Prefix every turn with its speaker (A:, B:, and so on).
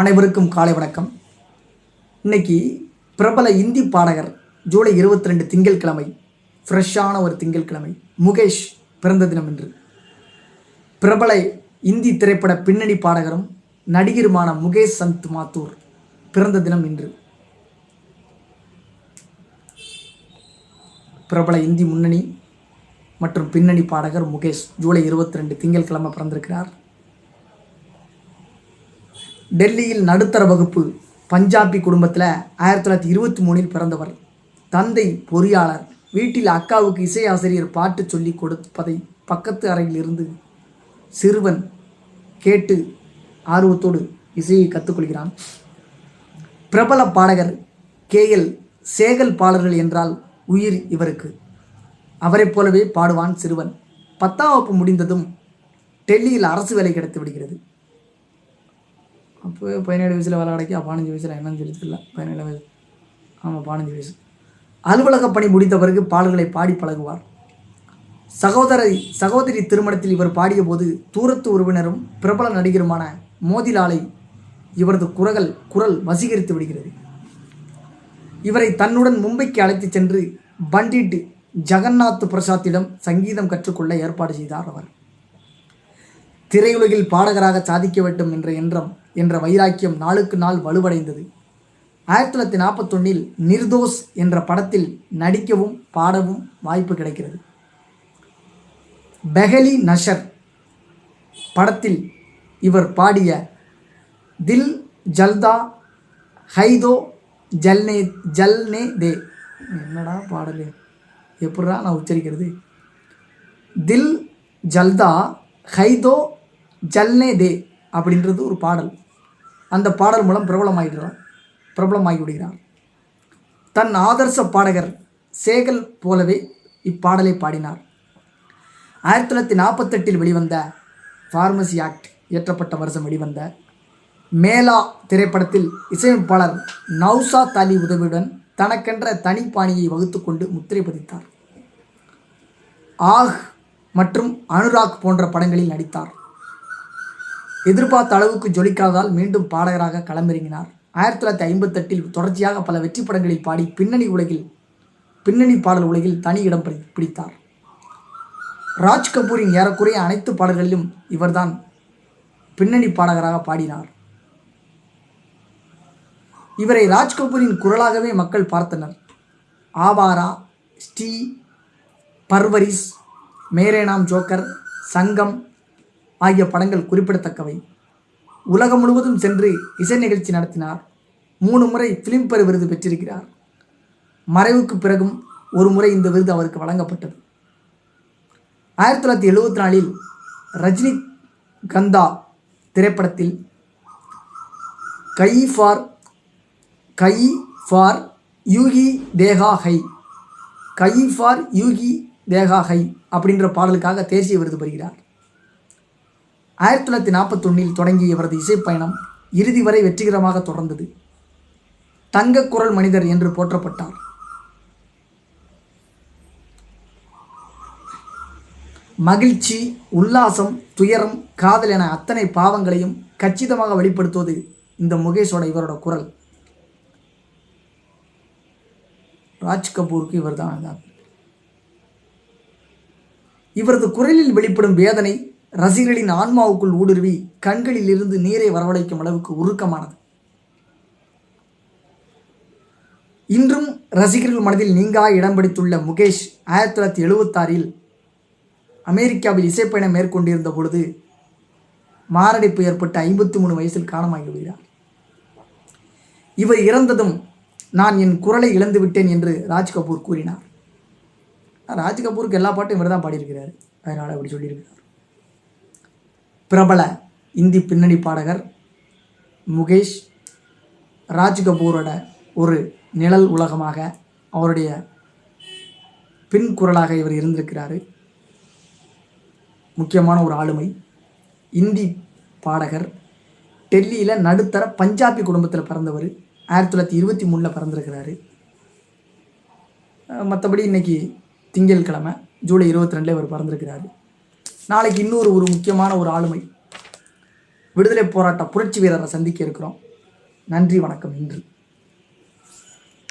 A: அனைவருக்கும் காலை வணக்கம். இன்னைக்கு பிரபல இந்தி பாடகர் ஜூலை 22 ரெண்டு திங்கட்கிழமை ஃப்ரெஷ்ஷான ஒரு திங்கட்கிழமை முகேஷ் பிறந்த தினம் என்று பிரபல இந்தி திரைப்பட பின்னணி பாடகரும் நடிகருமான முகேஷ் சந்த் மாத்தூர் பிறந்த தினம் இன்று. பிரபல இந்தி முன்னணி மற்றும் பின்னணி பாடகர் முகேஷ் ஜூலை 22 ரெண்டு திங்கட்கிழமை பிறந்திருக்கிறார். டெல்லியில் நடுத்தர வகுப்பு பஞ்சாபி குடும்பத்தில் ஆயிரத்தி தொள்ளாயிரத்தி இருபத்தி மூணில் பிறந்தவர். தந்தை பொறியாளர். வீட்டில் அக்காவுக்கு இசை ஆசிரியர் பாட்டு சொல்லி கொடுப்பதை பக்கத்து அறையில் இருந்து சிறுவன் கேட்டு ஆர்வத்தோடு இசையை கற்றுக்கொள்கிறான் பிரபல பாடகர் கேஎல் சேகல் பாடல்கள் என்றால் உயிர் இவருக்கு. அவரைப் போலவே பாடுவான் சிறுவன். பத்தாம் வகுப்பு முடிந்ததும் டெல்லியில் அரசு வேலை கிடைத்து விடுகிறது. அப்போ பதினேழு வயசில் விளையாடைக்கா பதினஞ்சு வயசில் என்னன்னு சொல்லி தெரியல பதினேழு வயசு. ஆமாம் பதினஞ்சு வயசு. அலுவலக பணி முடித்த பிறகு பாடல்களை பாடி பழகுவார். சகோதரி சகோதரி திருமணத்தில் இவர் பாடிய போது தூரத்து உறவினரும் பிரபல நடிகருமான மோதிலாலை இவரது குரல் குரல் வசீகரித்து விடுகிறது. இவரை தன்னுடன் மும்பைக்கு அழைத்துச் சென்று பண்டிட் ஜெகநாத் பிரசாத்திடம் சங்கீதம் கற்றுக்கொள்ள ஏற்பாடு செய்தார் அவர். திரையுலகில் பாடகராக சாதிக்க வேண்டும் என்ற எண்ணம் என்ற வைராக்கியம் நாளுக்கு நாள் வலுவடைந்தது. ஆயிரத்தி தொள்ளாயிரத்தி நாற்பத்தொன்னில் நிர்தோஸ் என்ற படத்தில் நடிக்கவும் பாடவும் வாய்ப்பு கிடைக்கிறது. பெஹலி நஷர் படத்தில் இவர் பாடிய தில் ஜல்தா ஹைதோ ஜல்னே ஜல்னே தே. என்னடா பாடல்? எப்படா நான் உச்சரிக்கிறது? தில் ஜல்தா ஹைதோ ஜல்னே தே அப்படின்றது ஒரு பாடல். அந்த பாடல் மூலம் பிரபலமாகிடுறார் பிரபலமாகி விடுகிறார் தன் ஆதர்ச பாடகர் சேகல் போலவே இப்பாடலை பாடினார். ஆயிரத்தி தொள்ளாயிரத்தி நாற்பத்தெட்டில் வெளிவந்த ஃபார்மசி ஆக்ட் இயற்றப்பட்ட வருஷம் வெளிவந்த மேலா திரைப்படத்தில் இசையமைப்பாளர் நௌசாத் அலி உதவியுடன் தனக்கென்ற தனிப்பாணியை வகுத்துக்கொண்டு முத்திரை பதித்தார். ஆஹ் மற்றும் அனுராக் போன்ற படங்களில் நடித்தார். எதிர்பார்த்த அளவுக்கு ஜொலிக்காததால் மீண்டும் பாடகராக களமிறங்கினார். ஆயிரத்தி தொள்ளாயிரத்தி ஐம்பத்தெட்டில் தொடர்ச்சியாக பல வெற்றி படங்களில் பாடி பின்னணி உலகில் பின்னணி பாடல் உலகில் தனி இடம் பிடி- பிடித்தார். ராஜ் கபூரின் ஏறக்குறைய அனைத்து பாடல்களிலும் இவர்தான் பின்னணி பாடகராக பாடினார். இவரை ராஜ் கபூரின் குரலாகவே மக்கள் பார்த்தனர். ஆவாரா ஸ்ரீ பர்வரிஸ் மேரே நாம் ஜோக்கர் சங்கம் ஆகிய படங்கள் குறிப்பிடத்தக்கவை. உலகம் முழுவதும் சென்று இசை நிகழ்ச்சி நடத்தினார். மூணு முறை பிலிம்பேர் விருது பெற்றிருக்கிறார். மறைவுக்கு பிறகும் ஒரு முறை இந்த விருது அவருக்கு வழங்கப்பட்டது. ஆயிரத்தி தொள்ளாயிரத்தி எழுபத்தி நாலில் ரஜினி கந்தா திரைப்படத்தில் கை ஃபார் கை ஃபார் யூகி தேகா ஹை கை ஃபார் யூகி தேகா ஹை அப்படின்ற பாடலுக்காக தேசிய விருது பெறுகிறார். ஆயிரத்தி தொள்ளாயிரத்தி நாற்பத்தொன்னில் தொடங்கிய இவரது இசைப்பயணம் இறுதி வரை வெற்றிகரமாக தொடர்ந்தது. தங்க குரல் மனிதர் என்று போற்றப்பட்டார். மகிழ்ச்சி உல்லாசம் துயரம் காதல் என அத்தனை பாவங்களையும் கச்சிதமாக வெளிப்படுத்துவது இந்த முகேஷோட இவரோட குரல். ராஜ் கபூருக்கு இவர் தான் இவரது குரலில் வெளிப்படும் வேதனை ரசிகர்களின் ஆன்மாவுக்குள் ஊடுருவி கண்களில் இருந்து நீரை வரவழைக்கும் அளவுக்கு உருக்கமானது. இன்றும் ரசிகர்கள் மனதில் நீங்கா இடம் பிடித்துள்ள முகேஷ் ஆயிரத்தி தொள்ளாயிரத்தி எழுபத்தாறில் அமெரிக்காவில் இசைப்பயணம் மேற்கொண்டிருந்த பொழுது மாரடைப்பு ஏற்பட்டு ஐம்பத்தி மூணு வயசில் காலமாகி விடுகிறார் இவர் இறந்ததும் நான் என் குரலை இழந்துவிட்டேன் என்று ராஜ் கபூர் கூறினார். ராஜ் கபூருக்கு எல்லா பாட்டும் இவர் தான் பாடியிருக்கிறார். அதனால் அப்படி சொல்லியிருக்கிறார். பிரபல இந்தி பின்னணி பாடகர் முகேஷ் ராஜ் கபூரோட ஒரு நிழல் உலகமாக அவருடைய பின் குரலாக இவர் இருந்திருக்கிறாரு. முக்கியமான ஒரு ஆளுமை. இந்தி பாடகர் டெல்லியில் நடுத்தர பஞ்சாபி குடும்பத்தில் பிறந்தவர். ஆயிரத்தி தொள்ளாயிரத்தி இருபத்தி மூணில் பிறந்திருக்கிறாரு. மற்றபடி இன்னைக்கு திங்கட்கிழமை ஜூலை இருபத்தி ரெண்டில் இவர் பிறந்திருக்கிறாரு. நாளைக்கு இன்னொரு ஒரு முக்கியமான ஒரு ஆளுமை. விடுதலை போராட்ட புரட்சி வீரரை சந்திக்க இருக்கிறோம். நன்றி வணக்கம் இன்று.